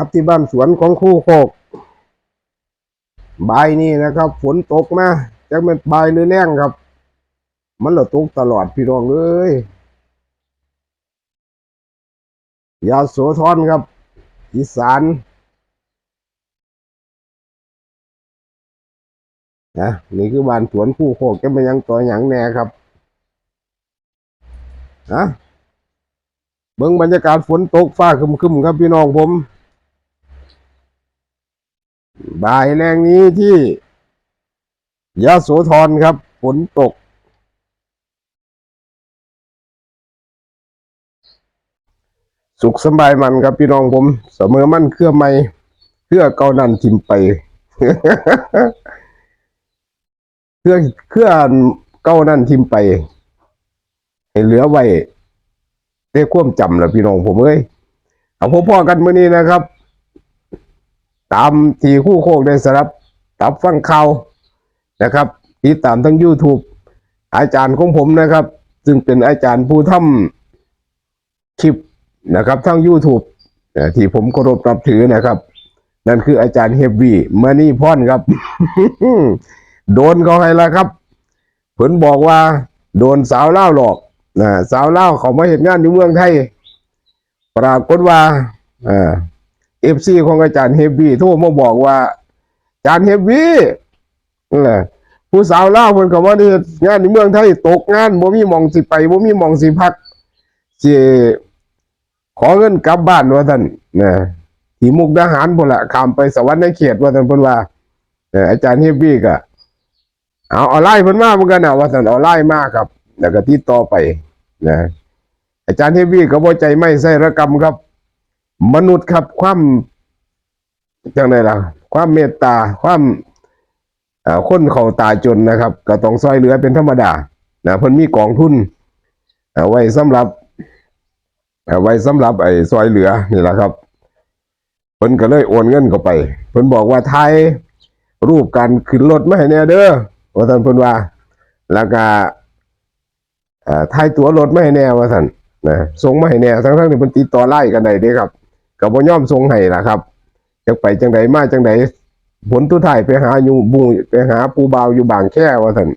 ครับที่บ้านสวนของคู่โคกบายนี่นะครับ ฝนตกมาจะเป็นบายหรือแรงครับ มันเราตกตลอดพี่น้องเอ้ยยาโสธรครับ อีสานนะนี่คือบ้านสวนคู่โคกจะเป็นยังตัวหยังแน่ครับนะเบิ่งบรรยากาศฝนตกฟ้าคึมๆครับพี่น้องผม บ่ายแรงนี้ที่ยะโสธรครับ ฝนตก สุขสบายมันครับพี่น้องผม เสมอมั่นเครื่อไม่เครือเกานันทิมไป เครือเครือเก่านั่นทิมไปให้เหลือไว้ได้ควมจำละพี่น้องผมเอ้ยเอาพบพ่อกันเมื้อนี้นะครับ ตามทีคู่โคกได้สรับตับฟังข่าวนะครับติดตามทั้ง YouTube อาจารย์ของผมนะครับ ซึ่งเป็นอาจารย์ผู้ทำคลิปนะครับทั้ง YouTube ที่ผมเคารพนับถือนะครับ นั่นคืออาจารย์เฮฟวี่มานี่พอนครับ โดนเขาให้ล้วครับผลบอกว่า โดนสาวเล่าหลอกนะสาวเล่าเขามาเห็นงานอยู่เมืองไทย ปรากฏว่าอ่า เอฟซีของอาจารย์เฮฟวี่โทรมาบอกว่า อาจารย์เฮฟวี่นั่นแหละผู้สาวเล่าวเพิ่นก็ว่านี่งานในเมืองไทยตกงานบ่มีมองสิไปบ่มีมองสิพักสิขอเงินกลับบ้านว่าท่านนะที่มุกดาหารพุ่นละข้ามไปสวรรค์ในเขตว่าท่านเพิ่นว่าเอ่อาจารย์เฮฟวี่ก็เอาออนไลน์เพิ่นมาเหมือนกันนะว่าท่านออนไลน์มาครับ แล้วก็ติดต่อไปนะอาจารย์เฮฟวี่ก็บ่ใจไม่ใส่ระกรรมครับ มนุษย์ครับ ความจังไดล่ะ ความเมตตา ความเอ่อคนเขาตาจนนะครับ ก็ต้องซอยเหลือเป็นธรรมดานะเพิ่นมีกองทุนเอาไว้สำหรับเอาไว้สำหรับไอ้ซอยเหลือนี่แหละครับเพิ่นก็เลยโอนเงินเข้าไปเพิ่นบอกว่าไทยรูปการขึ้นรถมาให้แน่เด้อว่าท่านเพิ่นว่า แล้วก็เอ่อไทยตั๋วรถมาให้แน่ว่าท่านนะส่งมาให้แน่ทั้งๆที่เพิ่นติดต่อไล่กันได้เด้ครับ ก็บ่ยอมส่งให้ล่ะครับจักไปจังไดมาจังไดผลทุท้ายไปหาอยู่บูไปหาปูบาวอยู่บางแค่ว่าซั่น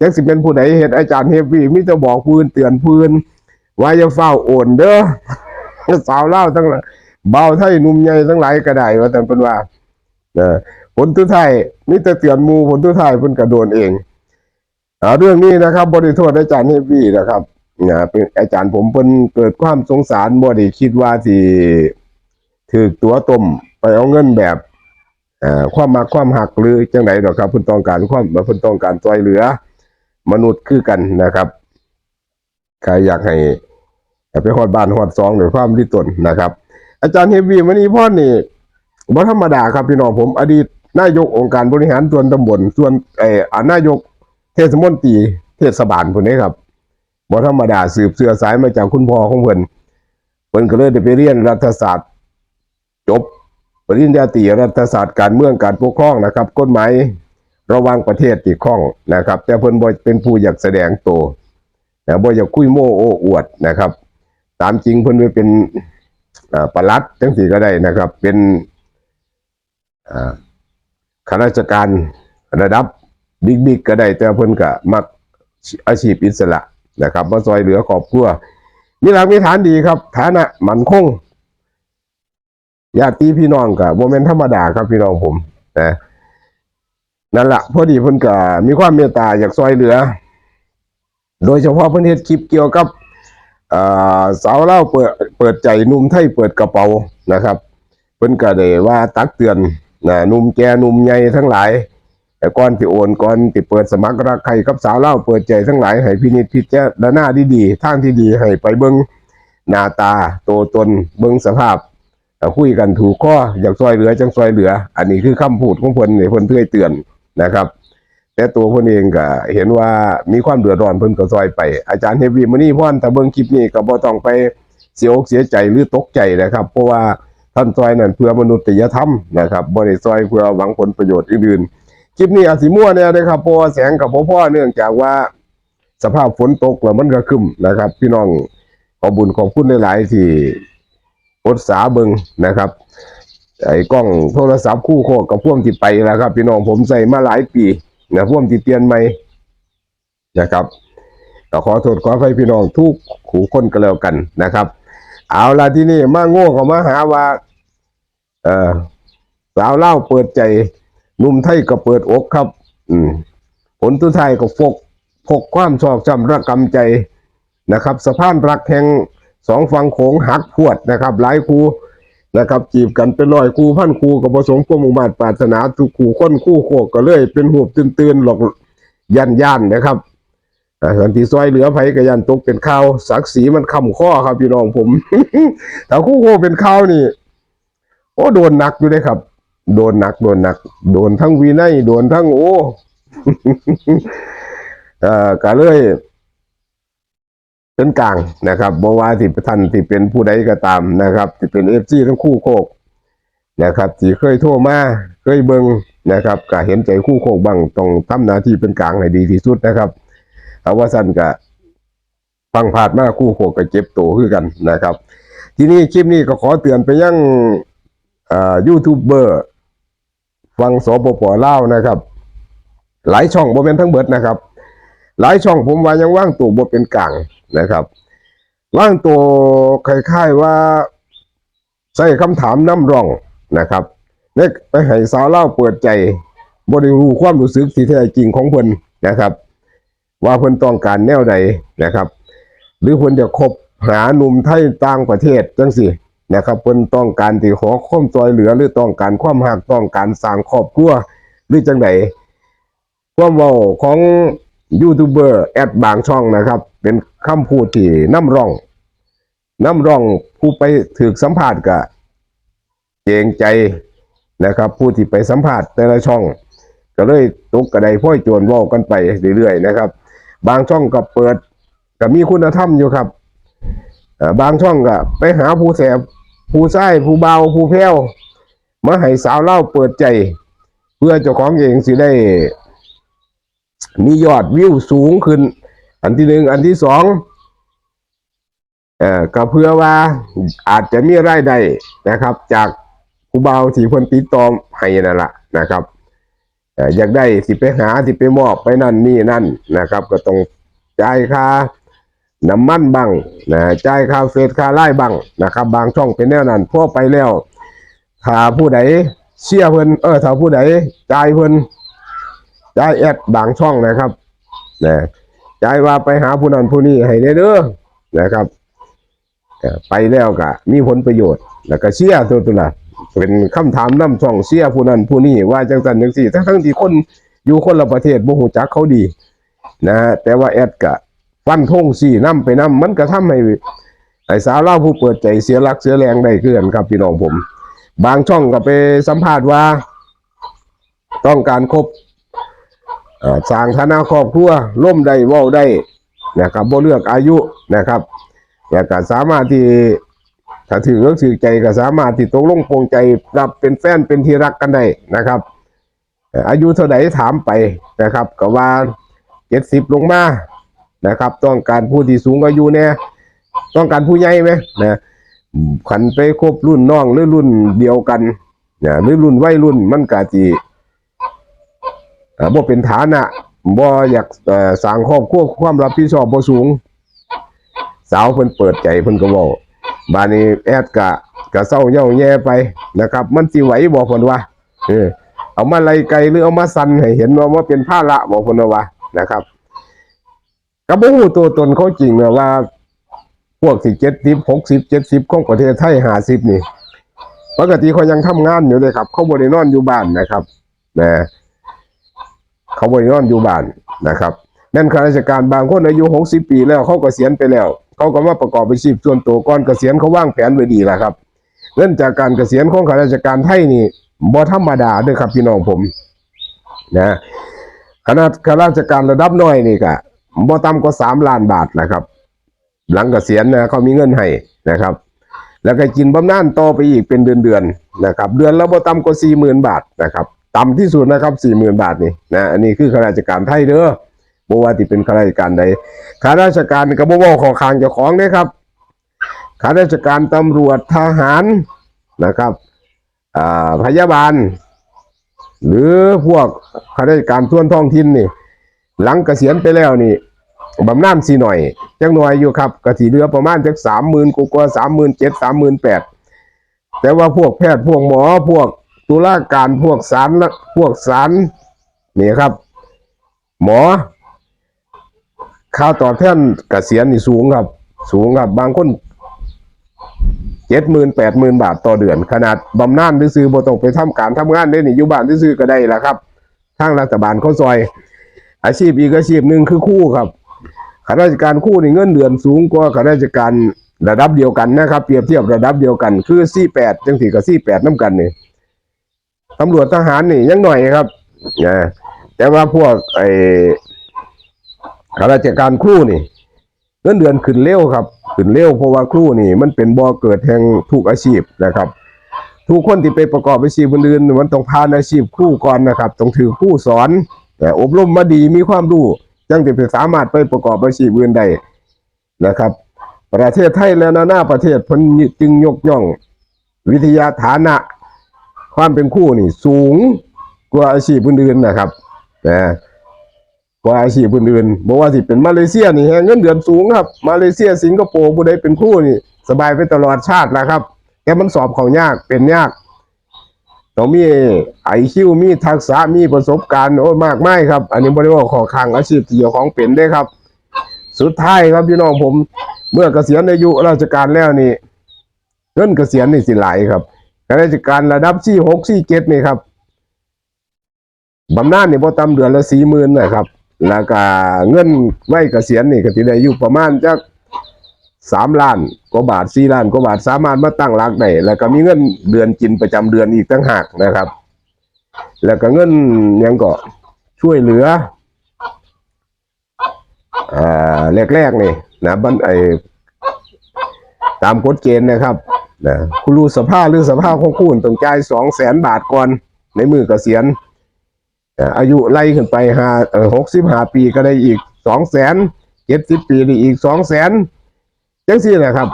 จักสิเป็นผู้ใดเฮ็ดอาจารย์เฮฟวี่มีแต่บอกพื้นเตือนพื้นว่าอย่าเฝ้าโอนเด้อสาวเล่าทั้งลายเบาไทยหนุ่มใหญ่ทั้งหลายก็ได้ว่าซั่นเพิ่นว่าผลทุท้ายมีแต่เตือนมูผลทุท้ายเพิ่นก็โดนเองเรื่องนี้นะครับบ่ได้โทษอาจารย์เฮฟวี่นะครับเป็นอาจารย์ผมเพิ่นเกิดความสงสารบ่ได้คิดว่าสิ ถือตัวต้มไปเอาเงินแบบความมักความหักหรือจังไหนดอกครับเพิ่นต้องการความเพิ่นต้องการช่วยเหลือ มนุษย์คือกันนะครับใครอยากให้ไปฮอดบ้านฮอดซองด้วยความริตนนะครับ อาจารย์เฮฟวี่มณีพรนี่บ่ธรรมดาครับพี่น้องผม อดีตนายกองค์การบริหารส่วนตำบลส่วนเอ่ออ่านายกเทศมนตรีเทศบาลพุ่นนี้ครับบ่ธรรมดาสืบเสือสายมาจากคุณพ่อของเพิ่นเพิ่นก็เลยได้ไปเรียนรัฐศาสตร์ จบ ปริญญาตรีรัฐศาสตร์การเมืองการปกครองนะครับกฎหมายระว่างประเทศที่คล้องนะครับ แต่เพิ่นบ่เป็นผู้อยากแสดงตัวแต่บ่อยากคุยโม้โอ้อวดนะครับ ตามจริงเพิ่นไปเป็นอ่าปลัดจังสี่ก็ได้นะครับ เป็นข้าราชการระดับบิ๊กๆก็ได้ แต่เพิ่นก็มักอาชีพอิสระนะครับมาซอยเหลือครอบครัวมีหลักมีฐานดีครับ ฐานะมั่นคง ญาติพี่น้องกับโมเมนธรรมดาครับพี่น้องผมนะนั่นแหละพอดีเพิ่นก็มีความเมตตาอยากซอยเหลือ โดยเฉพาะเพิ่นเฮ็ดคลิปเกี่ยวกับสาวเล่าเปิดเปิดใจนุ่มไทยเปิดกระเป๋านะครับเพิ่นก็ได้ว่าตักเตือนนะนุ่มแกนุ่มใหญ่ทั้งหลายแต่ก่อนที่โอนก่อนที่เปิดสมัครรักใครกับสาวเล่าเปิดใจทั้งหลายให้พินิจพิจารณาดีๆทางที่ดีให้ไปเบิ่งหน้าตาโตวตนเบิ่งสภาพ คุยกันถูกข้ออยากซอยเหลือจังซอยเหลือ อันนี้คือคำพูดของเพิ่นเนี่ยเพิ่นเพื่อเตือนนะครับ แต่ตัวเพิ่นเองก็เห็นว่ามีความเดือดร้อนเพิ่นก็ซอยไป อาจารย์เฮฟวี่มื้อนี้พ่อนถ้าเบิ่งคลิปนี้ก็บ่ต้องไปเสียอกเสียใจหรือตกใจนะครับ เพราะว่าท่านซอยนั่นเพื่อมนุษยธรรมนะครับบ่ได้ซอยเพื่อหวังผลประโยชน์อื่นๆคลิปนี้อาสิมั่วแน่เด้อครับเพราะว่าแสงกับบ่พอเนื่องจากว่าสภาพฝนตกแล้วมันก็คึมนะครับ พี่น้องขอบุญขอบคุณหลายๆที่ อดสาเบิงนะครับไอ้กล้องโทรศัพท์คู่โคกกับพ่วงที่ไปแล้วครับ พี่น้องผมใส่มาหลายปีนะพ่วงที่เปลี่ยนใหม่นะครับก็ขอโทษขออภัยพี่น้องทุกขู่คนก็แล้วกันนะครับ เอาละที่นี่มาโง่เขามาหาว่า เออสาวเล่าเปิดใจนุ่มไทยก็เปิดอกครับ อืม ผลทุดท้ายก็ฟกพกความชอกจำระกำใจนะครับสะพานรักแห่ง สองฝั่งโขงหักพวดนะครับ หลายคูนะครับจีบกันเป็นร้อยคูพันคูกับประสงค์พวมุ่งมาตปรารถนาทุกคูคนคู่โคกก็เลย เป็นหูบตื่นๆหลอกยันย่านนะครับส่วนที่ซอยเหลือไผกับยันตกเป็นข้าวศักดิ์ศรีมันคำข้อครับพี่น้องผมถ้าคู่โคเป็นข้าวนี่ โอ้โดนหนักอยู่เลยครับ โดนหนักโดนหนัก โดนทั้งวีไนโดนทั้งโอ้เอ่อก็เลย เป็นกลางนะครับบว่าที่ท่านที่เป็นผู้ใดก็ตามนะครับที่เป็นเอฟซีทั้งคู่โคกนะครับที่เคยโทรมาเคยเบิงนะครับก็เห็นใจคู่โคกบ้างต้องทำหน้าที่เป็นกลางให้ดีที่สุดนะครับเอาว่าสั้นก็ฟังผ่าดมาคู่โคกก็เจ็บตัวขึ้นกันนะครับ ทีนี้คลิปนี้ก็ขอเตือนไปยังอ่ายูทูบเบอร์ฟังสปปเล่านะครับ หลายช่องบ่เป็นทั้งเบิดนะครับ หลายช่องผมว่ายังว่างตัวบ่เป็นกลาง นะครับว่างตัวคล้ายๆว่า ใส่คำถามน้ำร่องนะครับเน็กไปให้สาวเล่าเปิดใจบ่ได้รู้ความรู้สึกที่แท้จริงของเพิ่นนะครับ ว่าเพิ่นต้องการแนวใดนะครับ หรือเพิ่นจะคบหาหนุ่มไทยต่างประเทศจังสินะครับเพิ่นต้องการที่ขอความช่วยเหลือหรือต้องการความหักต้องการสร้างครอบครัวหรือจังไดความเว้าของ ยูทูบเบอร์แอดบางช่องนะครับ เป็นคำพูดที่น้ำร่อง น้ำร่องผู้ไปถือสัมภาษณ์กับเกรงใจนะครับ ผู้ที่ไปสัมภาษณ์แต่ละช่อง ก็เลยตกกระไดพ้อยจรเว่ากันไปเรื่อยๆนะครับ บางช่องก็เปิดก็มีคุณธรรมอยู่ครับบางช่องก็ไปหาผู้แสบผู้ใช้ผู้เบาผู้แพ้วมาให้สาวเล่าเปิดใจ เพื่อเจ้าของเองสิได้ มียอดวิวสูงขึ้น อันที่หนึ่งอันที่สองเอ่อก็เพื่อว่าอาจจะมีรายได้นะครับ จากผู้เบาที่เพิ่นติดต่อให้นั่นแหละนะครับเอ่ออยากได้สิไปหาสิไปมอบไปนั่นนี่นั่นนะครับ ก็ต้องจ่ายค่าน้ำมันบังนะจ่ายค่าเฟสค่าไล่บังนะครับ บางช่องเป็นแนวนั้นพอไปแล้วถ้าผู้ใดเชื่อเพิ่นเออถ้าผู้ใดจ่ายเพิ่น จ่ายแอดบางช่องนะครับนะจ่ายว่าไปหาผู้นั้นผู้นี้ให้เด้อนะครับไปแล้วก็มีผลประโยชน์ แล้วก็เชียร์ตัวตัวละเป็นคำถามน้ำช่องเชียร์ผู้นั้นผู้นี้ว่าจังสันจังสี่ทั้งทั้งที่คนอยู่คนละประเทศบ่ฮู้จักเขาดี นะแต่ว่าแอดก็ฟันธงสี่น้ำไปน้ำมันก็ทำให้ไอ้สาวเล่าผู้เปิดใจเสียหลักเสียแรงได้เกินครับพี่น้องผม บางช่องก็ไปสัมภาษณ์ว่า ต้องการครบ สร้างฐานะครอบครัวร่มได้ว้าได้นะครับบ่เลือกอายุนะครับแล้วก็สามารถที่ถ้าถือเรื่องถือใจก็สามารถที่ตกลงปรงใจรับเป็นแฟนเป็นที่รักกันได้นะครับ อายุเท่าไหร่ถามไปนะครับก็ว่าเจ็ดสิบลงมานะครับ ต้องการผู้ที่สูงอายุเนี่ยต้องการผู้ใหญ่ไหมนะขันไปครบรุ่นน้องหรือรุ่นเดียวกันนะหรือรุ่นวัยรุ่นมันกะจี บ่เป็นฐานะบ่อยากเอ่อสร้างครอบครัวความรับผิดชอบบ่สูง สาวเพิ่นเปิดใจเพิ่นก็เว้าบานี้แอดกะกะเศร้าเย่าแย่ไปนะครับ มันสิไหวบ่เพิ่นว่าเออเอามาไล่ไกลหรือเอามาสั่นให้เห็นว่าว่าเป็นภาระบ่เพิ่นว่านะครับก็บ่ฮู้ตัวตนเขาจริงนะว่า พวกสิ70 60 70ของประเทศไทย50นี่ปกติเขายังทำงานอยู่เลยครับ เขาบ่ได้นอนอยู่บ้านนะครับนะ เขาบริโนอนอยู่บ้านนะครับนั่นข้าราชการบางคนอายุหกสิบปีแล้วเขาก็เกษียณไปแล้ว เขาก็มาประกอบอาชีพส่วนตัวก่อนเกษียณเขาวางแผนไว้ดีแล้วครับเงินจากการเกษียณของข้าราชการไทยนี่บ่ธรรมดาเด้วยครับพี่น้องผมนะขนาดข้าราชการระดับน้อยนี่ก็บ่ต่ำกว่าสามล้านบาทนะครับ หลังเกษียณนะเขามีเงินให้นะครับ แล้วก็กินบำนาญต่อไปอีกเป็นเดือนๆนะครับ เดือนละบ่ต่ำกว่าสี่หมื่นบาทนะครับ ต่ำที่สุดนะครับสี่หมื่นบาทนี่นะอันนี้คือข้าราชการไทยเด้อบ่ว่าที่เป็นข้าราชการใดข้าราชการก็บ่เว้าขอคางเจ้าของเด้ครับข้าราชการตำรวจทหารนะครับอ่าพยาบาล หรือพวกข้าราชการทั่วท้องถิ่นนี่ หลังเกษียณไปแล้วนี่บำนาญสีหน่อยจังหน่อยอยู่ครับกระสีเหลือประมาณจักสามหมื่นกว่าสามหมื่นเจ็ดสามหมื่นแปดแต่ว่าพวกแพทย์พวกหมอพวก ตุลาการพวกสารละพวกสารนี่ครับ หมอค่าตอบแทนเกษียณนี่สูงครับ สูงครับ บางคนเจ็ดหมื่นแปดหมื่นบาทต่อเดือน ขนาดบำนาญซื้อบ่ต้องไปทำการทำงานได้นี่อยู่บ้านซื้อก็ได้ละครับทางรัฐบาลเขาซอย อาชีพอีกอาชีพหนึ่งคือคู่ครับข้าราชการคู่นี่เงินเดือนสูงกว่าข้าราชการระดับเดียวกันนะครับ เปรียบเทียบระดับเดียวกัน คือสี่แปดจังสี่กับสี่แปดน้ำกันนี่ ตำรวจทหารนี่ยังหน่อยครับนะแต่ว่าพวกไอ้ข้าราชการครู่นี่เงินเดือนขึ้นเร็วครับ ขึ้นเร็วเพราะว่าครู่นี่ มันเป็นบ่อเกิดแห่งทุกอาชีพนะครับทุกคนที่ไปประกอบอาชีพอื่นมันต้องผ่านอาชีพครู่ก่อนนะครับต้องถือครูสอน แต่อบรมมาดีมีความรู้จังจะสามารถไปประกอบอาชีพอื่นได้นะครับ ประเทศไทยและนานาประเทศพิ่นจึงยกย่อง วิทยาฐานะ ความเป็นคู่นี่ สูงกว่าอาชีพอื่นๆนะครับนะกว่าอาชีพอื่นๆบอกว่าสิเป็นมาเลเซียนี่แฮงเงินเดือนสูงครับ มาเลเซียสิงคโปร์ผู้ใดเป็นคู่นี่ สบายไปตลอดชาติแล้วครับ แต่มันสอบเขายากเป็นยากต้องมีไอคิวมีทักษะมีประสบการณ์โอ้ยมากไม่ครับ อันนี้บริวารขอขังอาชีพที่เกี่ยวของเป็นได้ครับ สุดท้ายครับพี่น้องผม เมื่อเกษียณอายุราชการแล้วนี่เงินเกษียณนี่สิไหลายครับ ข้าราชการระดับที่หกที่เจ็ดนี่ครับบำนาญนี่พอตำเดือนละสี่หมื่นนะครับ แล้วก็เงินไว้เกษียณนี่ก็ที่ได้อยู่ประมาณจักสามล้านกว่าบาทสี่ล้านกว่าบาทสามารถมาตั้งหลักได้แล้วก็มีเงินเดือนกินประจำเดือนอีกตั้งหากนะครับ แล้วก็เงินยังก็ช่วยเหลืออ่าแรกๆนี่นะบันไอตามกฎเกณฑ์นะครับ นะคุณรู้สภาพหรือสภาพของคุณต้องจ่ายสองแสนบาทก่อนในมือเกษียณอาอายุไล่ขึ้นไปห้าหกสิบห้าปีก็ได้อีกสองแสนเจ็ดสิบปีได้อีกสองแสนจังสี่แหละครับ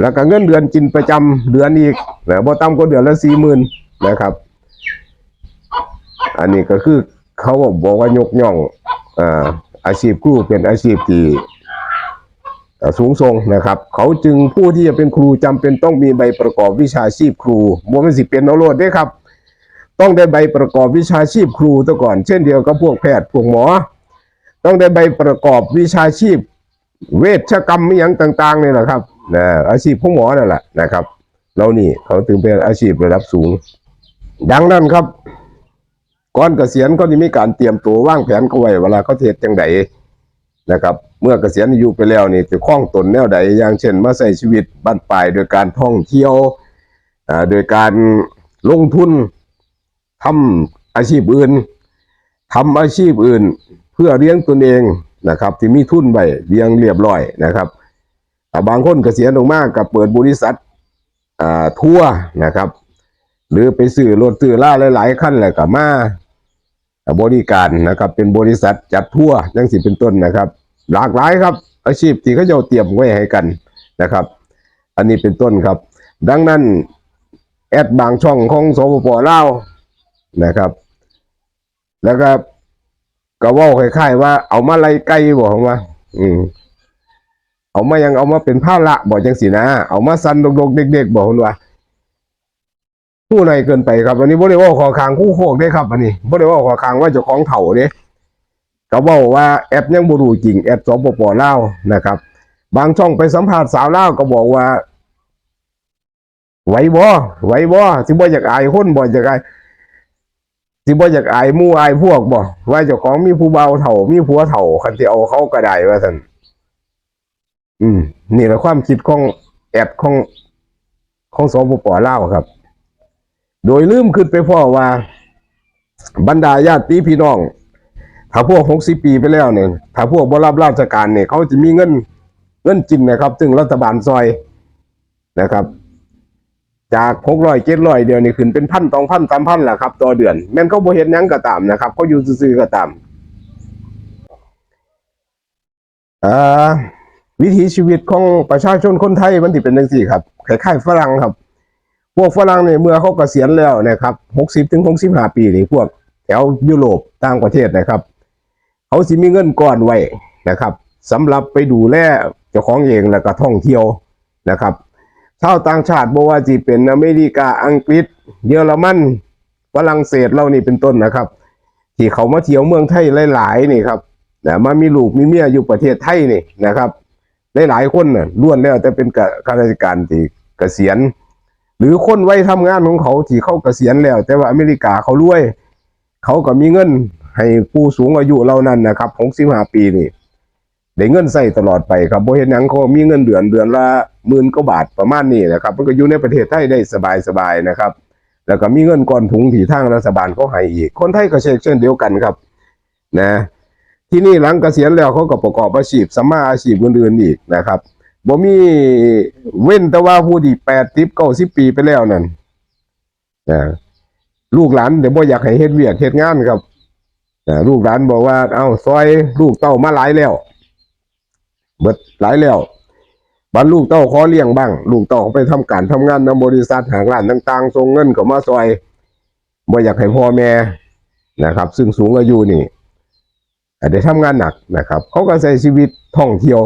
แล้วก็เงินเดือนกินประจำเดือนอีกนะบ่ต่ำกว่าเดือนละสี่หมื่นนะครับ อันนี้ก็คือเขาบอกว่ายกย่องอ่าอาชีพครูเป็นอาชีพที่ สูงส่งนะครับ เขาจึงผู้ที่จะเป็นครูจำเป็นต้องมีใบประกอบวิชาชีพครูบ่แม่นสิเป็นเอาโลดเด้ครับ ต้องได้ใบประกอบวิชาชีพครูซะก่อน เช่นเดียวกับพวกแพทย์พวกหมอ ต้องได้ใบประกอบวิชาชีพ เวชกรรมอย่างต่างๆนี่แหละครับนะอาชีพของหมอนั่นแหละนะครับเรานี่เขาถึงเป็นอาชีพระดับสูง ดังนั้นครับ ก่อนเกษียณเขาจะมีการเตรียมตัวว่างแผนเขาไว้เวลาเขาเทศจังใด นะครับเมื่อเกษียณอายุไปแล้วนี่จะคล้องตนแนวใดอย่างเช่น มาใช้ชีวิตบ้านปลายโดยการท่องเที่ยวอ่าโดยการลงทุนทำอาชีพอื่นทำอาชีพอื่น เพื่อเลี้ยงตนเองนะครับ ที่มีทุนไว้เลี้ยงเรียบร้อยนะครับอ่บางคนเกษียณลงมากกับเปิดบริษัทอ่าทั่วนะครับ หรือไปซื้อรถซื้อล่าหลายๆคันแหละกับมา บริการนะครับ เป็นบริษัทจัดทั่วยังสิเป็นต้นนะครับ หลากหลายครับ อาชีพที่เขาจะเตรียมไว้ให้กันนะครับ อันนี้เป็นต้นครับ ดังนั้นแอดบางช่องของสปปลาวนะครับ แล้วก็ก็ว่าคล้ายๆว่า เอามาไล่ไก่บอกว่า อืมเอามายังเอามาเป็นผ้าละบอกจังสีนะ เอามาสันดกๆเด็กๆบอกว่า ผู้ในเกินไปครับอันนี้บ่ได้เว่าขอคางคู่โคกได้ครับอันนี้บ่ได้เว่าขอคางว่าเจ้าของเถ่าเด้ก็เว้าว่าแอปยังบ่รู้จริงแอปสปปลานะครับ บางช่องไปสัมภาษณ์สาวเล่าก็บอกว่าไหวบ่ไหวบ่สิบ่อยากอายคนบ่อยากอายสิบ่อยากอายมู่อายพวกบ่ว่าเจ้าของมีผู้เบาเถ่ามีผัวเถ่าคันสิเอาเขาก็ได้ว่าซั่นอืม นี่แหละความคิดของแอดของของสปปลาครับ โดยลืมขึ้นไปพ่อว่า บรรดาญาติพี่น้อง ถ้าพวกหกสิบปีไปแล้วเนี่ยถ้าพวกบรับราชการเนี่ยเขาจะมีเงินเงินจริงนะครับซึ่งรัฐบาลซอยนะครับ จากหกร้อยเจ็ดร้อยเดียวนี่ขึ้นเป็นพันสองพันสามพันแหละครับต่อเดือน แม่นเขาบ่เห็นยังก็ตามนะครับเขาอยู่ซื่อๆก็ตามอ่าวิถีชีวิตของประชาชนคนไทยมันที่เป็นจังซี่ครับคล้ายๆฝรั่งครับ พวกฝรั่งเนี่ยเมื่อเขาเกษียณแล้วนะครับหกสิบถึงหกสิบห้าปีนี่พวกแถวยุโรปต่างประเทศนะครับ เขาสิมีเงินก้อนไว้นะครับสำหรับไปดูแลเจ้าของเองแล้วก็ท่องเที่ยวนะครับชาวต่างชาติบ่ว่าจีเป็นอเมริกาอังกฤษ เยอรมันฝรั่งเศสเรานี่เป็นต้นนะครับ ที่เขามาเที่ยวเมืองไทยหลายๆนี่ครับนะมามีลูกมีเมียอยู่ประเทศไทยนี่นะครับหลายๆคนน่ะล้วนแล้วแต่เป็นข้าราชการที่เกษียณ หรือคนไว้ทำงานของเขาที่เขาเกษียณแล้ว แต่ว่าอเมริกาเขารวย เขาก็มีเงิน ให้ผู้สูงอายุเหล่านั้นนะครับของสิบห้าปีนี่ได้เงินใส่ตลอดไปครับบ่เห็นหยังเขามีเงินเดือนเดือนละหมื่นกว่าบาทประมาณนี้นะครับมันก็อยู่ในประเทศไทยได้สบายๆนะครับ แล้วก็มีเงินก้อนถุงที่ทางรัฐบาลเขาให้อีก คนไทยก็เช่นเช่นเดียวกันครับ นะ ที่นี่หลังเกษียณแล้วเขาก็ประกอบอาชีพสมมาอาชีพอื่นๆอีกนะครับ บ่มีเว้นแต่ว่าผู้ที่แปดสิบเก้าสิบปีไปแล้วนั่นนะลูกหลานเดี๋ยวบ่อยากให้เฮ็ดเวียกเฮ็ดงานครับนะลูกหลานบอกว่า เอาซอยลูกเต้ามาหลายแล้วเบิดหลายแล้วบ้านลูกเต้าขอเลี้ยงบ้าง ลูกเต้าไปทำการทำงานในบริษัทหางร้านต่างๆส่งเงินเข้ามาซอยบ่อยากให้พ่อแม่นะครับ ซึ่งสูงอายุนี่ได้ทำงานหนักนะครับ เขาก็ใช้ชีวิตท่องเที่ยว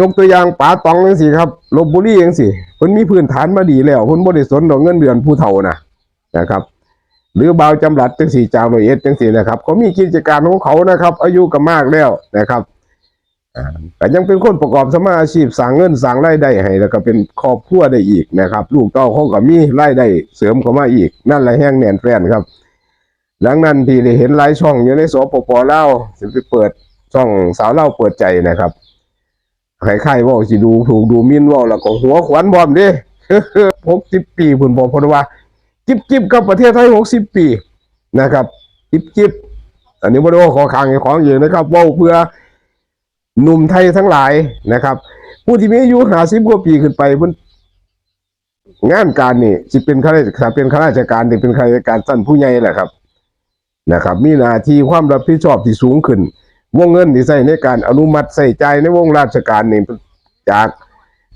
ยกตัวอย่างป๋าตองจังสิครับลบบุรีจังสิเพิ่นมีพื้นฐานมาดีแล้วเพิ่นบ่ได้สนดอกเงินเดือนผู้เฒ่านะนะครับ หรือบาวจำรัดจังสี่จาวหน่วยเอ็ดจังสี่นะครับเขามีกิจการของเขานะครับ อายุก็มากแล้วนะครับแต่ยังเป็นคนประกอบสมาอาชีพสร้างเงินสร้างรายได้ให้แล้วก็เป็นครอบครัวได้อีกนะครับ ลูกเต้าเขาก็มีรายได้เสริมเข้ามาอีก นั่นแหละแห้งแน่นแฟนครับ หลังนั้นที่ได้เห็นหลายช่องอยู่ในสปปลาวสิไปเปิดช่องสาวเล่าเปิดใจนะครับ ใครๆเว่าสิดูถูกดูมินว่าแล้วก็หัวขวัญบอมด้หกสิบปีพุ่นบอกพอว่า จิบจิบกับประเทศไทยหกสิบปีนะครับจิบจิบอันนี้บ่ได้ว่าขอค้างของอยู่นะครับเว่าเพื่อหนุ่มไทยทั้งหลายนะครับ ผู้ที่มีอายุห้าสิบกว่าปีขึ้นไปเพิ่นงานการนี่สิเป็นข้าราชการเป็นข้าราชการที่เป็นข้าราชการสั้นผู้ใหญ่แหละครับนะครับ มีหน้าที่ความรับผิดชอบที่สูงขึ้น วงเงินที่ใช้ในการอนุมัติใส่ใจายในวงราชการนี่จาก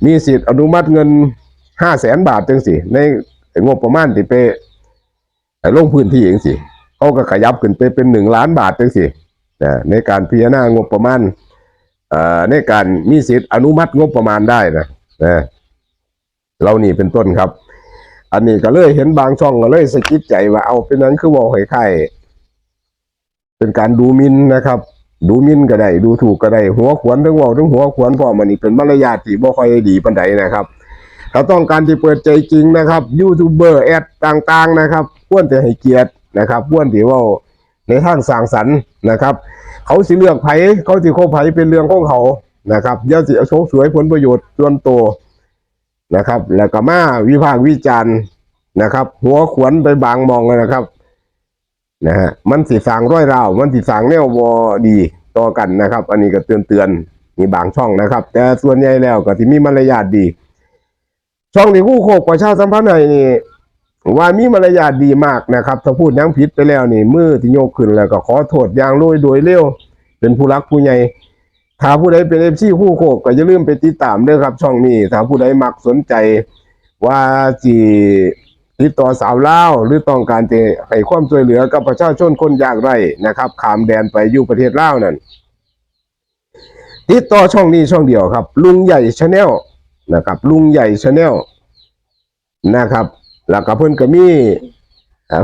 มีสิทธิ์อนุมัติเงินห้าแสนบาทจังสิในงบประมาณที่ไปลงพื้นที่เองสิเขาก็ขยับขึ้นไปเป็นหนึ่งล้านบาทจังสินะในการพิจารณางบประมาณอ่อในการมีสิทธิ์อนุมัติงบประมาณได้นะนะเรานี่เป็นต้นครับ อันนี้ก็เลยเห็นบางช่องก็เลยสะกิดใจว่าเอาเป็นนั้นคือว่าไข่ไข่เป็นการดูมินนะครับ ดูมินก็ได้ ดูถูกก็ได้ หัวขวนทั้งว่าทั้งหัวขวนพราะมันนี่เป็นมารยาทที่บ่ค่อยดีปานใดนะครับ ถ้าต้องการที่เปิดใจจริงนะครับยูทูบเบอร์แอดต่างๆนะครับควรจะให้เกียรตินะครับควรที่ว่าในทางสร้างสรรค์นะครับ เขาสิเลือกไผเขาสิโคบไผเป็นเรื่องของเขานะครับอย่าสิเอาโชคสวยผลประโยชน์ส่วนตัวนะครับ แล้วก็มาวิพากษ์วิจารณ์นะครับ หัวขวนไปบางมองเลยนะครับ นะฮะมันสิสางร้อยราว มันสิสางแนวบอดีต่อกันนะครับ อันนี้ก็เตือนเตือนมีบางช่องนะครับ แต่ส่วนใหญ่แล้วก็ที่มีมารยาทดี ช่องที่คู่โคกประชาสัมพันธ์ให้นี่ว่ามีมารยาทดีมากนะครับ ถ้าพูดยังผิดไปแล้วนี่มือที่โยกขึ้นแล้วก็ขอโทษอย่างโดยโดยเร็วเป็นผู้รักผู้ใหญ่ถ้าผู้ใดเป็นเอฟซีคู่โคกก็อย่าลืมไปติดตามด้วยครับ ช่องนี้ถ้าผู้ใดมักสนใจว่าจี ติดต่อสาวเล่าหรือต้องการจะให้ความช่วยเหลือกับประชาชนคนยากไร้นะครับขามแดนไปอยู่ประเทศลาวนั่นติดต่อช่องนี้ช่องเดียวครับ ลุงใหญ่ชาแนลนะครับ ลุงใหญ่ชาแนลนะครับ แล้วก็เพิ่อนก็มี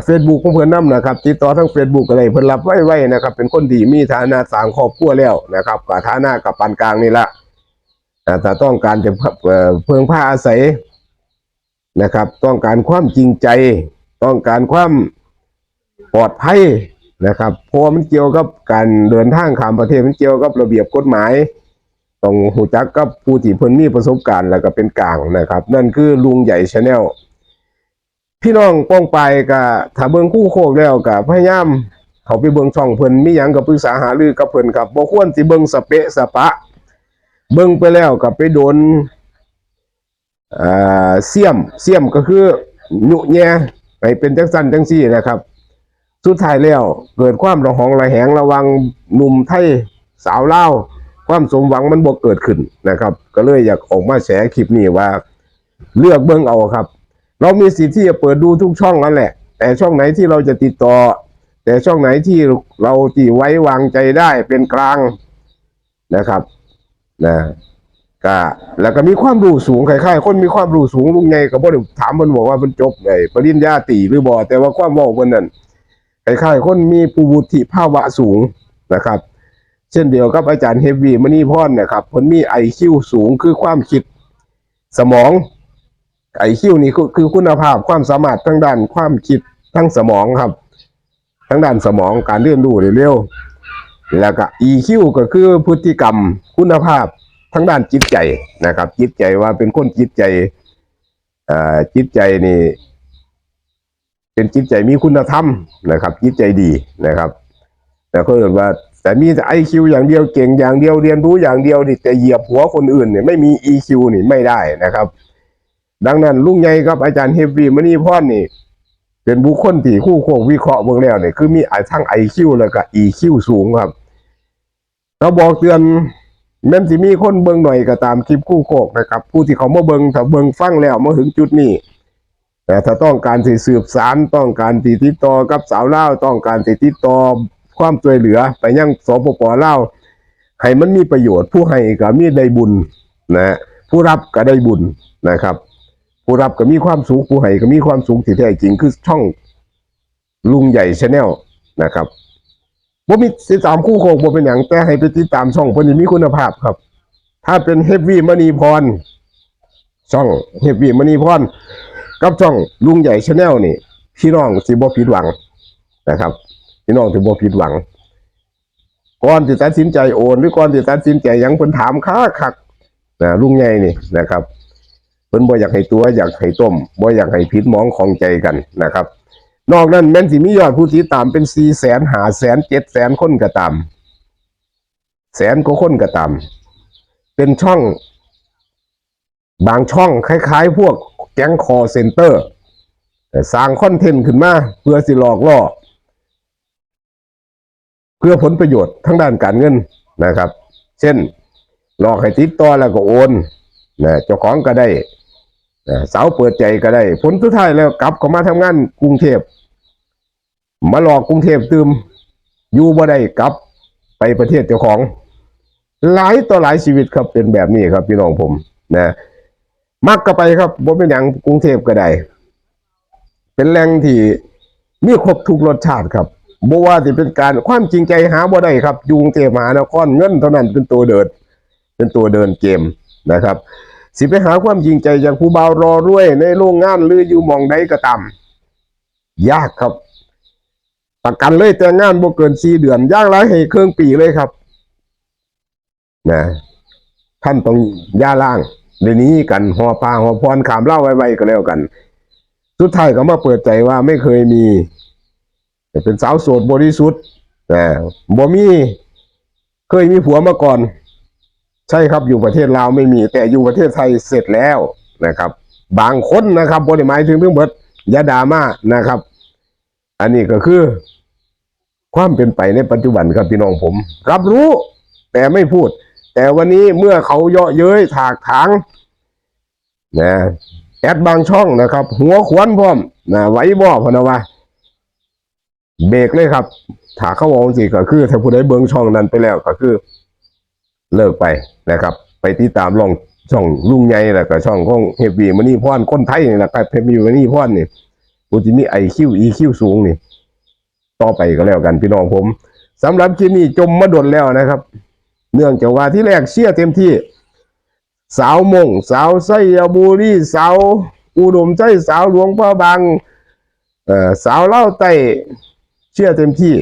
เฟซบุ๊กของเพิ่อนนํนะครับ ติดต่อทั้ง Facebook อะไรเพิ่อนรับไว้ไว้นะครับ เป็นคนดีมีฐานะสางครอบครัวแล้วนะครับกับฐานะกับปานกลางนี่ละแต่ต้องการจะเอ่อเพิ่งผ้าอาศัย นะครับ ต้องการความจริงใจ ต้องการความปลอดภัยนะครับเพราะมันเกี่ยวกับการเดินทางข้ามประเทศมันเกี่ยวกับระเบียบกฎหมาย ต้องหูจักกับผู้ที่เพิ่นมีประสบการณ์แล้วก็เป็นกลางนะครับ นั่นคือลุงใหญ่ชาแนลพี่น้องป้องไปกับถ้าเบิ่งคู่โคกแล้วกับพยายามเขาไปเบิ่งช่องเพิ่นมีหยังกับปรึกษาหารือกับเพิ่นครับบ่ควรสิเบิ่งสเปะสปะ เบิ่งไปแล้วกับไปโดน อ่าเสียมเสียมก็คือหนุแยให้เป็นจังซั่นจังซี่นะครับ สุดท้ายแล้วเกิดความระหองระแหงระวังหนุ่มไทยสาวเล่าความสมหวังมันบ่เกิดขึ้นนะครับ ก็เลยอยากออกมาแฉคลิปนี้ว่า เลือกเบิ่งเอาครับ เรามีสิทธิ์ที่จะเปิดดูทุกช่องนั่นแหละ แต่ช่องไหนที่เราจะติดต่อ แต่ช่องไหนที่เราที่ไว้วางใจได้เป็นกลางนะครับนะ ก็แล้วก็มีความรู้สูงคล้ายๆคนมีความรู้สูงลุงไงก็บ่ได้ถามมันบอกว่ามันจบไอ้ปริญญาตรีหรือบ่แต่ว่าความเว้าเพิ่นนั่นคล้ายๆคนมีภูวุฒิภาวะสูงนะครับ เช่นเดียวกับอาจารย์เฮฟวีมณีพรนะครับเพิ่นมี IQ สูงคือความคิดสมอง IQ นี่คือคุณภาพความสามารถทั้งด้านความคิดทั้งสมองครับ ทั้งด้านสมองการเรียนรู้เร็วแล้วก็ EQ ก็คือพฤติกรรมคุณภาพ ทั้งด้านจิตใจนะครับ จิตใจว่าเป็นคนจิตใจจิตใจนี่เป็นจิตใจมีคุณธรรมนะครับ จิตใจดีนะครับ แต่ก็เรียกว่า แต่มีแต่ IQ อย่างเดียวเก่งอย่างเดียวเรียนรู้อย่างเดียวนี่แต่เหยียบหัวคนอื่นเนี่ยไม่มี EQ นี่ไม่ได้นะครับ ดังนั้นลุงใหญ่กับอาจารย์เฮฟวีมณีพรนี่ เป็นบุคคลที่คู่โคกวิเคราะห์เบื้องแล้วเนี่ยคือมีทั้ง IQ แล้วก็ EQ สูงครับเราบอกเตือน แม้นสิมีคนเบิ่งหน่อยก็ตามคลิปคู่โคกนะครับ ผู้ที่เขามาเบิ่งถ้าเบิ่งฟังแล้วมาถึงจุดนี้แต่ถ้าต้องการที่สืบสารต้องการที่ติดต่อกับสาวเล่าต้องการที่ติดต่อความช่วยเหลือไปยังสปปเล่าให้มันมีประโยชน์ผู้ให้ก็มีได้บุญนะฮะผู้รับก็ได้บุญนะครับ ผู้รับก็มีความสูงผู้ให้ก็มีความสูงที่แท้จริงคือช่องลุงใหญ่ชาแนลนะครับ บ่มีติดตามคู่โคกบ่เป็นอย่างแต่ให้ไปติดตามช่องเพิ่นมีคุณภาพครับ ถ้าเป็นเฮฟวี่มณีพรช่องเฮฟวี่มณีพรกับช่องลุงใหญ่ชาแนลนี่พี่น้องสิบ่ผิดหวังนะครับพี่น้องสิบ่ผิดหวังก่อนที่ตัดสินใจโอนหรือก่อนที่ตัดสินใจยังเพิ่นถามค้าคักนะลุงใหญ่นี่นะครับเพิ่นบ่อยากให้ตัวอยากให้ต้มบ่อยากให้ผิดมองของใจกันนะครับ นอกนั้นแม้นสิมียอดผู้ติดตามเป็น4 0 0 0 0 5 0 0 0 7 0 0คนก็ตาม แสนกว่าคนก็ตาม เป็นช่อง บางช่องคล้ายๆ พวกแก๊งคอเซ็นเตอร์สร้างคอนเทนต์ขึ้นมาเพื่อสิหลอกล่อ เพื่อผลประโยชน์ทั้งด้านการเงินนะครับ เช่น หลอกให้ติดต่อแล้วก็โอนนะเจ้าของก็ได้ สาวเปิดใจก็ได้ ผลสุดท้ายแล้วกลับเข้ามาทำงานกรุงเทพมาหลอกกรุงเทพตืมอยู่บ่ได้กลับไปประเทศเจ้าของ หลายต่อหลายชีวิตครับเป็นแบบนี้ครับพี่น้องผมนะมักก็ไปครับบ่เป็นอย่างกรุงเทพก็ได้ เป็นแหล่งที่มีครบทุกรสชาติครับบ่ว่าที่เป็นการความจริงใจหาบ่ได้ครับยูกรุงเทพมหานครเงินเท่านั้นเป็นตัวเดิน เป็นตัวเดินเกมนะครับ สิไปหาความจริงใจจากผู้บ่าวรอรวย ในโรงงานหรืออยู่มองใดก็ตามยากครับ ประกันเลยแต่งงานบ่เกินสี่เดือนยากหลายให้เครื่องปีเลยครับนะท่านต้องย่าล่างเดี๋ยวนี้กันหอปลาหอพรขามเล่าไว้ๆก็แล้วกัน สุดท้ายก็มาเปิดใจว่าไม่เคยมีเป็นสาวโสดบริสุทธิ์แต่บ่มี เคยมีผัวมาก่อน ใช่ครับอยู่ประเทศลาวไม่มีแต่อยู่ประเทศไทยเสร็จแล้วนะครับ บางคนนะครับบริหมายถึงทั้งหมดยาดาม่านะครับ อันนี้ก็คือ ความเป็นไปในปัจจุบันครับพี่น้องผม รับรู้แต่ไม่พูด แต่วันนี้เมื่อเขาเยาะเย้ยถากถางนะแอดบางช่องนะครับ หัวขวนพร้อมนะไว้บ่อพนะว่าเบรกเลยครับ ถ้าเขาบอกสิก็คือ ถ้าผู้ใดเบิงช่องนั้นไปแล้วก็คือ เลิกไปนะครับ ไปติดตามลองช่องลุงใหญ่แล้วก็ช่องของเฮฟวีมันนี่พรคนไทยนี่นะครับเฮฟวีมันนี่พรนี่ผู้ที่มีไอคิวอีคิวสูงนี่ ต่อไปก็แล้วกันพี่น้องผมสำหรับคลิปนี้จมมาดนแล้วนะครับ เนื่องจากว่าที่แรกเชียเต็มที่ สาวมง สาวไสยบุรีสาวอุดมใจสาวหลวงพ่อบางเอ่อสาวเล่าไต้เชียร์เต็มที่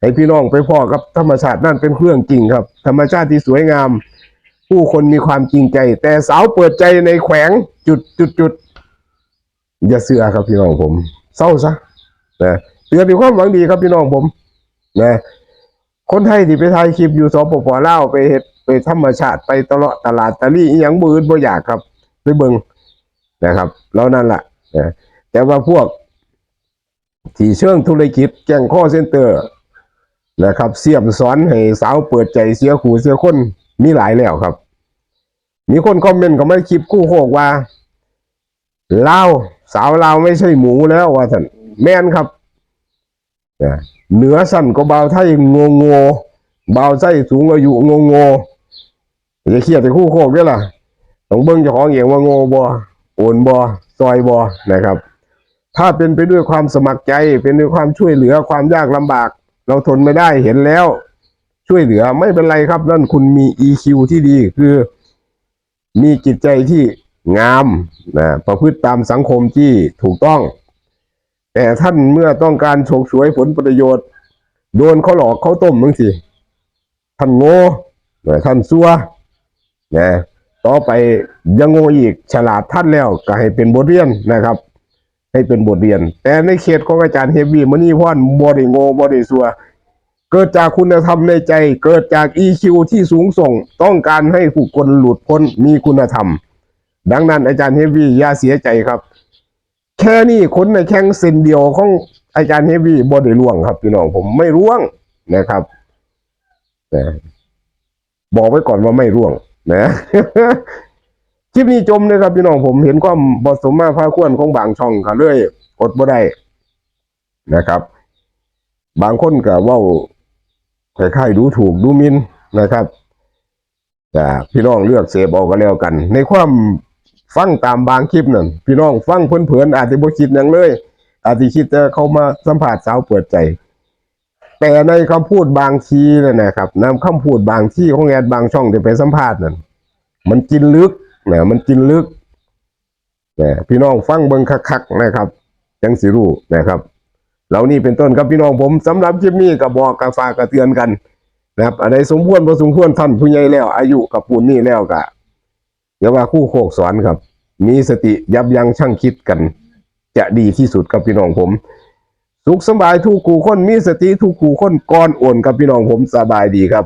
ให้พี่น้องไปพ่อกับธรรมชาตินั่นเป็นเครื่องจริงครับ ธรรมชาติที่สวยงาม ผู้คนมีความจริงใจ แต่สาวเปิดใจในแขวงจุดจุดจุดอย่าเสือครับพี่น้องผม เศร้าซะนะเตือนด้วยความหวังดีครับพี่น้องผมนะคนไทยที่ไปถ่ายคลิปอยู่สปปลาวไปเฮ็ดไปธรรมชาติไปตลาดตลาดตะลี่อหยังบืนบ่อยากครับไปเบิงนะครับแล้วนั่นแหละนะแต่ว่าพวกที่เชิงธุรกิจแจ้งข้อเซ็นเตอร์ นะครับเสียมสอนให้สาวเปิดใจเสียขู่เสียคนมีหลายแล้วครับ มีคนคอมเมนต์ก็มาคลิปคู่โคกว่าเล่าสาวลาไม่ใช่หมูแล้วว่าท่านแม่นครับนะเหนือสั้นก็เบาไทยงงโงเบาไส้สูงอายุงงโงอย่าเครียดแต่คู่โคกด้วยล่ะต้องเบิ่งจ้าของเองว่าโงบ่โอนบ่ซอยบ่นะครับ ถ้าเป็นไปด้วยความสมัครใจเป็นด้วยความช่วยเหลือความยากลำบาก เราทนไม่ได้เห็นแล้ว ช่วยเหลือไม่เป็นไรครับ นั่นคุณมี EQ ที่ดีคือ มีจิตใจที่งามนะประพฤติตามสังคมที่ถูกต้อง แต่ท่านเมื่อต้องการโฉกฉวยผลประโยชน์ โดนเขาหลอกเขาต้มมึงสิท่านโง่นะท่านซัวนะต่อไปยังโง่อีกฉลาดท่านแล้วก็ให้เป็นบทเรียนนะครับ ให้เป็นบทเรียน แต่ในเขตของอาจารย์เฮฟวี่มณีพรบริโง่บริสัวเกิดจากคุณธรรมในใจ เกิดจาก EQ ที่สูงส่ง ต้องการให้ผู้คนหลุดพ้นมีคุณธรรม ดังนั้นอาจารย์เฮฟวี่อย่าเสียใจครับ แค่นี้คนในแข้งเซนเดียวของอาจารย์เฮฟวี่บ่ได้ล่วงครับพี่น้องผมไม่ร่วงนะครับนะบอกไว้ก่อนว่าไม่ร่วงนะ คลิปนี้จมเลยครับพี่น้องผมเห็นความบอสมมาพาควรของบางช่องก็เลยอดบ่ได้นะครับ บางคนก็ว่าคล้ายๆดูถูกดูมินนะครับแต่พี่น้องเลือกเสพเอาก็แล้วกัน ในความฟังตามบางคลิปนั่นพี่น้องฟังเพลินๆอาจจะบ่คิดหยังเลย อาจจะคิดแต่เข้ามาสัมผัสสาวเปิดใจ แต่ในคำพูดบางทีนะนะครับนำคำพูดบางที่ของแอดบางช่องที่ไปสัมภาษณ์นั่นมันกินลึก นะมันกินลึกนะพี่น้องฟังเบิ่งคักๆนะครับ จังสิรู้นะครับเหล่านี้เป็นต้นครับพี่น้องผมสำหรับคลิปนี้ก็บบอกกับฝากกระเตือนกันนะครับอะไรสมควรพอสมควรท่านผู้ใหญ่แล้ว อายุกับปูนนี่แล้วก็อย่าว่าคู่โคกสอนครับ มีสติยับยั้งชั่งคิดกัน จะดีที่สุดครับพี่น้องผม สุขสบายทุกคู่คนมีสติทุกคู่คนก่อนโอนกับพี่น้องผมสบายดีครับ